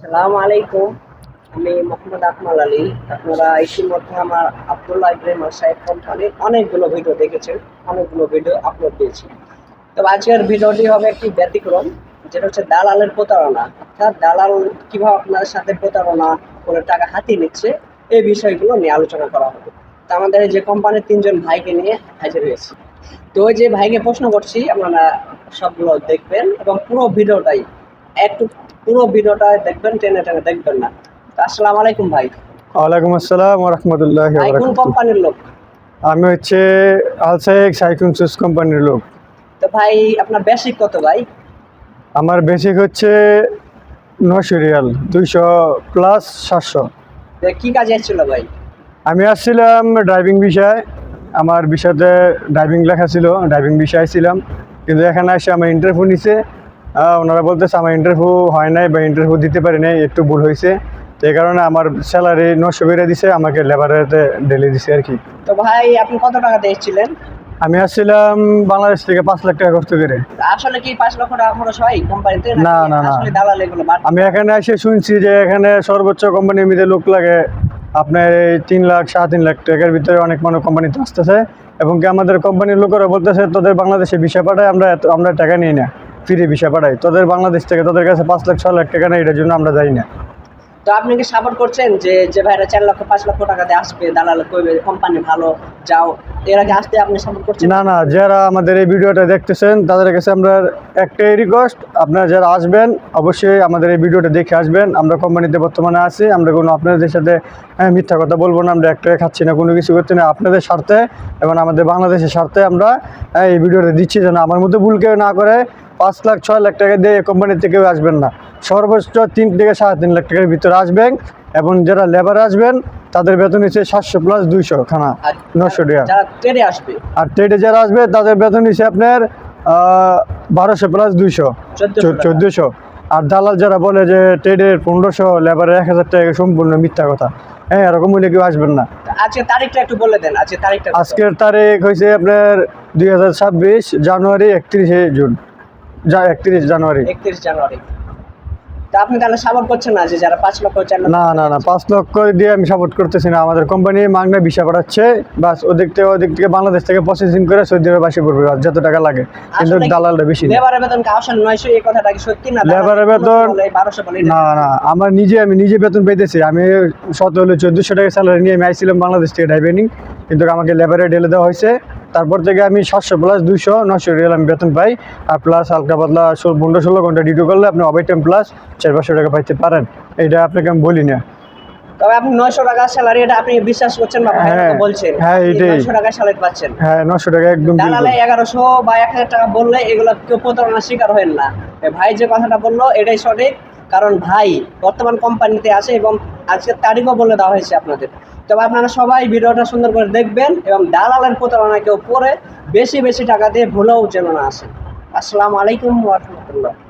সালাম আলাইকুম। আমি মোহাম্মদ আকমাল আলী। আপনারা ইতিমধ্যে আমার আবদুল্লাহ ইব্রাহিম সাহেব কোম্পানির অনেকগুলো ভিডিও দেখেছেন, অনেকগুলো ভিডিও আপলোড দিয়েছি। তবে আজকের ভিডিওটি হবে একটি ব্যতিক্রম, যেটা হচ্ছে দালালের প্রতারণা। অর্থাৎ দালাল কীভাবে আপনার সাথে প্রতারণা করে টাকা হাতিয়ে নিচ্ছে, এই বিষয়গুলো নিয়ে আলোচনা করা হবে। তো আমাদের যে কোম্পানির তিনজন ভাইকে নিয়ে হাজির হয়েছি। তো ওই যে ভাইকে প্রশ্ন করছি, আপনারা সবগুলো দেখবেন এবং পুরো ভিডিওটাই একটু পুরো ভিডিওটা দেখবেন টেনে টেনে দেখবেন না। আসসালামু আলাইকুম ভাই। ওয়ালাইকুম আসসালাম রহমতুল্লাহ কোন কোম্পানির লোক? আমি হচ্ছে আলসাইক সাইকুন সুস কোম্পানির লোক। তো ভাই আপনার বেসিক কত ভাই? আমার বেসিক হচ্ছে নশো রিয়াল দুইশো প্লাস সাতশো। কি কাজে এসেছিল ভাই? আমি আসছিলাম ড্রাইভিং বিষয়। আমার বিষয়তে ড্রাইভিং লেখা ছিল ড্রাইভিং বিষয় ছিলাম কিন্তু এখানে এসে আমার ইন্টারভিউ নিছে। ওনারা বলতেছে আমার ইন্টারভিউ হয় নাই বা ইন্টারভিউ দিতে পারি নাই একটু ভুল হয়েছে। তো এই কারণে আমার স্যালারি নশো বেড়ে দিছে আমাকে লেবারেতে ডেলি দিছে আর কি। তো ভাই আপনি কত টাকা দিয়ে এসেছিলেন? আমি আসছিলাম বাংলাদেশ থেকে পাঁচ লাখ টাকা কষ্ট করে। আসলে কি পাঁচ লক্ষ টাকা খরচ হয় কোম্পানিতে না, না, না। আসলে দালাল এগুলো আমি এখানে এসে শুনছি যে এখানে সর্বোচ্চ কোম্পানির মধ্যে লোক লাগে আপনার এই তিন লাখ সাড়ে তিন লাখ টাকার ভিতরে অনেক মানুষ কোম্পানিতে আসতেছে। এবং কি আমাদের কোম্পানির লোকেরা বলতেছে তোদের বাংলাদেশে ভিসা পাঠায় আমরা এত- আমরা টাকা নিই না। ফ্রি ভিসা পাঠাই। তোদের বাংলাদেশ থেকে তোদের কাছে পাঁচ লাখ ছ লাখ টাকা নেই এটার জন্য আমরা যাই না। তো আপনি কি সাপোর্ট করছেন যে যে ভাইরা চার লক্ষ পাঁচ লক্ষ টাকা দিয়ে আসবে দালাল করবে কোম্পানি ভালো যাও এর আগে আসতে আপনি সাপোর্ট করছেন? না না যারা আমাদের এই ভিডিওটা দেখতেছেন তাদের কাছে আমরা একটাই রিকোয়েস্ট আপনারা যারা আসবেন অবশ্যই আমাদের এই ভিডিওটা দেখে আসবেন। আমরা কোম্পানিতে বর্তমানে আছি আমরা কোনো আপনাদের সাথে হ্যাঁ, মিথ্যা কথা বলব না আমরা একটা খাচ্ছি না কোনো কিছু করছি না। আপনাদের স্বার্থে এবং আমাদের বাংলাদেশের স্বার্থে আমরা হ্যাঁ, এই ভিডিওটা দিচ্ছি যেন আমার মধ্যে ভুল কেউ না করে। পাঁচ লাখ ছয় লাখ টাকা দিয়ে এই কোম্পানিতে কেউ আসবেন না। সর্বোচ্চ তিন থেকে সাড়ে তিন লাখ টাকার ভিতরে আসবেন এবং যারা লেবার আসবেন তাদের বেতন হচ্ছে সাতশো প্লাস দুইশো খানা আর নশো টাকা। আসবে? আর ট্রেডে যারা আসবে তাদের বেতন হিসেবে আপনার বারোশো প্লাস দুইশো চোদ্দশো আর দালাল যারা বলে যে ট্রেডের পনেরোশো লেবারের এক হাজার টাকা সম্পূর্ণ মিথ্যা কথা। হ্যাঁ এরকম হলে কেউ আসবেন না। আজকে তারিখটা একটু বলে দেন আজকে তারিখটা আজকের তারিখ হয়েছে আপনার দুই হাজার ছাব্বিশ জানুয়ারি একত্রিশে জুন। যা একত্রিশ জানুয়ারি। একত্রিশ জানুয়ারি। তা আপনি তাহলে সাপোর্ট করছেন না যে যারা পাঁচ লক্ষ চার লক্ষ না না না পাঁচ লক্ষ দিয়ে আমি সাপোর্ট করতেছি না। আমাদের কোম্পানি মাগনা ভিসা পাঠাচ্ছে বাস ওদিক থেকে ওদিক থেকে বাংলাদেশ থেকে প্রসেসিং করে সৌদি আরবে বাসি আর যত টাকা লাগে। কিন্তু দালালটা বেশি। লেবারের বেতন আসলে নয়শো এই কথাটা কি সত্যি না লেবারের বেতন না না আমার নিজে আমি নিজে বেতন পেতেছি আমি শত হলে চোদ্দোশো টাকা স্যালারি নিয়ে আমি আইছিলাম বাংলাদেশ থেকে ড্রাইভিং কিন্তু আমাকে লেবারে ঢেলে দেওয়া হয়েছে। তারপর থেকে আমি সাতশো প্লাস দুশো নশো রিয়াল আমি বেতন পাই। আর প্লাস হালকা পাতলা ষোলো পনেরো ষোলো ঘণ্টা ডিউটি করলে আপনি ওভার টাইম প্লাস চার পাঁচশো টাকা পাইতে পারেন। এটা আপনাকে আমি বলি না। তবে আপনি নয়শো টাকা স্যালারি এটা আপনি বিশ্বাস করছেন বা হ্যাঁ, বলছেন। হ্যাঁ, এটাই। নয়শো টাকা স্যালারি পাচ্ছেন। হ্যাঁ টাকা একদম। দালালে বা এক হাজার টাকা বললে এগুলো কেউ প্রতারণার শিকার হবেন না। ভাই যে কথাটা বলল এটাই সঠিক। কারণ ভাই বর্তমান কোম্পানিতে আছে এবং আজকের তারিখও বলে দেওয়া হয়েছে আপনাদের। তবে আপনারা সবাই ভিডিওটা সুন্দর করে দেখবেন এবং দালালের প্রতারণা কেউ পরে বেশি বেশি টাকা দিয়ে ভুলেও যেন না আসেন। আসসালামু আলাইকুম রহমতুল্লাহ।